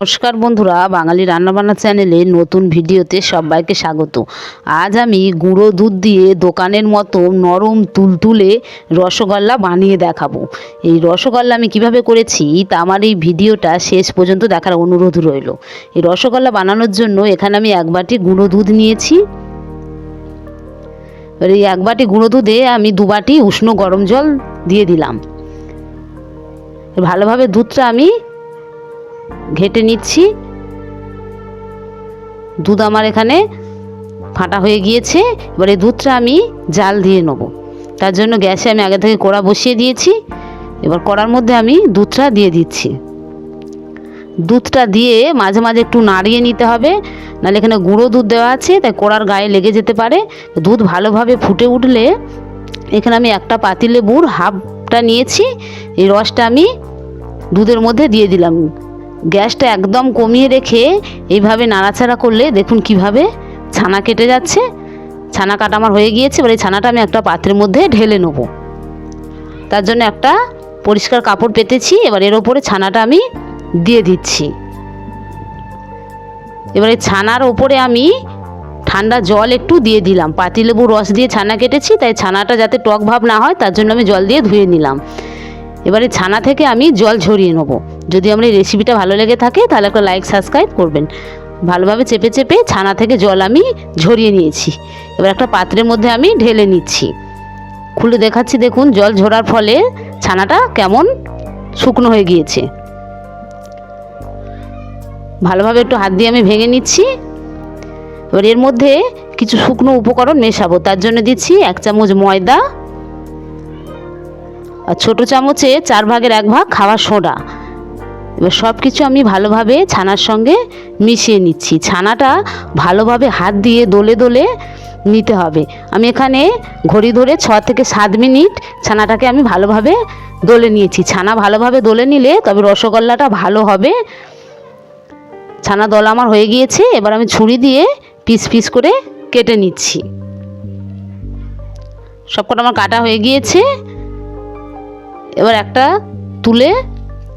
নমস্কার বন্ধুরা, বাঙালি রান্নাবান্না চ্যানেলে নতুন ভিডিওতে সবাইকে স্বাগত। আজ আমি গুঁড়ো দুধ দিয়ে দোকানের মতো নরম তুলতুলে রসগোল্লা বানিয়ে দেখাবো। এই রসগোল্লা আমি কীভাবে করেছি, তা আমার এই ভিডিওটা শেষ পর্যন্ত দেখার অনুরোধ রইল। এই রসগোল্লা বানানোর জন্য এখানে আমি এক বাটি গুঁড়ো দুধ নিয়েছি। এবার এই এক বাটি গুঁড়ো দুধে আমি দু বাটি উষ্ণ গরম জল দিয়ে দিলাম। ভালোভাবে দুধটা আমি ঘেটে নিচ্ছি। দুধ আমার এখানে ফাটা হয়ে গিয়েছে। এবার দুধটা আমি জাল দিয়ে নেব। তার জন্য গ্যাসে আমি আগে থেকে কড়া বসিয়ে দিয়েছি। এবার কড়ার মধ্যে আমি দুধটা দিয়ে দিচ্ছি। দুধটা দিয়ে মাঝে মাঝে একটু নাড়িয়ে নিতে হবে। নাহলে এখানে গুঁড়ো দুধ দেওয়া আছে, তাই কড়ার গায়ে লেগে যেতে পারে। দুধ ভালোভাবে ফুটে উঠলে এখানে আমি একটা পাতিলেবুর হাফটা নিয়েছি। এই রসটা আমি দুধের মধ্যে দিয়ে দিলাম। গ্যাসটা একদম কমিয়ে রেখে এইভাবে নাড়াচাড়া করলে দেখুন কীভাবে ছানা কেটে যাচ্ছে। ছানা কাটা আমার হয়ে গিয়েছে, এবার এই ছানাটা আমি একটা পাত্রের মধ্যে ঢেলে নেব। তার জন্য একটা পরিষ্কার কাপড় পেতেছি, এবার এর ওপরে ছানাটা আমি দিয়ে দিচ্ছি। এবার ছানার ওপরে আমি ঠান্ডা জল একটু দিয়ে দিলাম। পাতিলেবুর রস দিয়ে ছানা কেটেছি, তাই ছানাটা যাতে টক ভাব না হয়, তার জন্য আমি জল দিয়ে ধুয়ে নিলাম। এবারে ছানা থেকে আমি জল ঝরিয়ে নেব। যদি আমার এই রেসিপিটা ভালো লেগে থাকে, তাহলে একটা লাইক সাবস্ক্রাইব করবেন। ভালোভাবে চেপে চেপে ছানা থেকে জল আমি ঝরিয়ে নিয়েছি। এবার একটা পাত্রের মধ্যে আমি ঢেলে নিচ্ছি। খুলে দেখাচ্ছি, দেখুন, জল ঝরার ফলে ছানাটা কেমন শুকনো হয়ে গিয়েছে। ভালোভাবে একটু হাত দিয়ে আমি ভেঙে নিচ্ছি। এবার এর মধ্যে কিছু শুকনো উপকরণ মেশাবো। তার জন্য দিচ্ছি এক চামচ ময়দা আর ছোটো চামচে চার ভাগের এক ভাগ খাওয়া সোডা। এবার সব কিছু আমি ভালোভাবে ছানার সঙ্গে মিশিয়ে নিচ্ছি। ছানাটা ভালোভাবে হাত দিয়ে দোলে দোলে নিতে হবে। আমি এখানে ঘড়ি ধরে ছ থেকে সাত মিনিট ছানাটাকে আমি ভালোভাবে দোলে নিয়েছি। ছানা ভালোভাবে দোলে নিলে তবে রসগোল্লাটা ভালো হবে। ছানা দলা আমার হয়ে গিয়েছে, এবার আমি ছুরি দিয়ে পিস পিস করে কেটে নিচ্ছি। সবকটা আমার কাটা হয়ে গিয়েছে। এবার একটা তুলে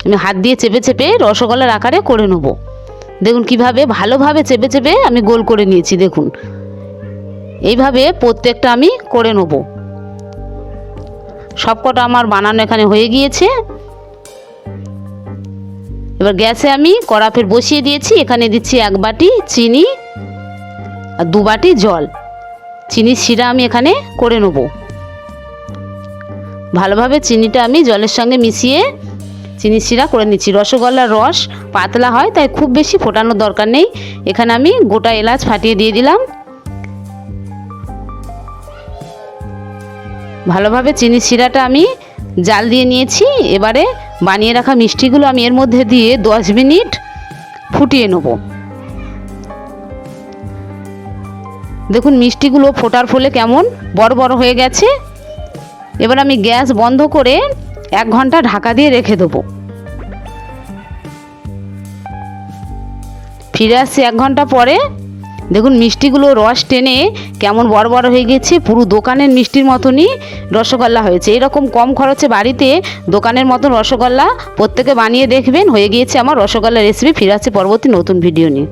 আমি হাত দিয়ে চেপে চেপে রসগোল্লার আকারে করে নেব। দেখুন কীভাবে ভালোভাবে চেপে চেপে আমি গোল করে নিয়েছি, দেখুন। এইভাবে প্রত্যেকটা আমি করে নেব। সবকটা আমার বানানো এখানে হয়ে গিয়েছে। এবার গ্যাসে আমি কড়া ফের বসিয়ে দিয়েছি। এখানে দিচ্ছি এক বাটি চিনি আর দু বাটি জল। চিনির শিরা আমি এখানে করে নেব। ভালোভাবে চিনিটা আমি জলের সঙ্গে মিশিয়ে চিনি শিরা করে নিচ্ছি। রসগোল্লার রস পাতলা হয়, তাই খুব বেশি ফোটানোর দরকার নেই। এখানে আমি গোটা এলাচ ফাটিয়ে দিয়ে দিলাম। ভালোভাবে চিনি শিরাটা আমি জাল দিয়ে নিয়েছি। এবারে বানিয়ে রাখা মিষ্টিগুলো আমি এর মধ্যে দিয়ে দশ মিনিট ফুটিয়ে নেব। দেখুন, মিষ্টিগুলো ফোটার ফলে কেমন বড় বড় হয়ে গেছে। এবার আমি গ্যাস বন্ধ করে এক ঘণ্টা ঢাকা দিয়ে রেখে দেবো। ফিরে আসছি এক ঘণ্টা পরে। দেখুন, মিষ্টিগুলো রস টেনে কেমন বড় বড় হয়ে গেছে, পুরো দোকানের মিষ্টির মতনই রসগোল্লা হয়েছে। এরকম কম খরচে বাড়িতে দোকানের মতন রসগোল্লা প্রত্যেকে বানিয়ে দেখবেন, হয়ে গিয়েছে আমার রসগোল্লা রেসিপি ফিরে আসছে পরবর্তী নতুন ভিডিও নিয়ে।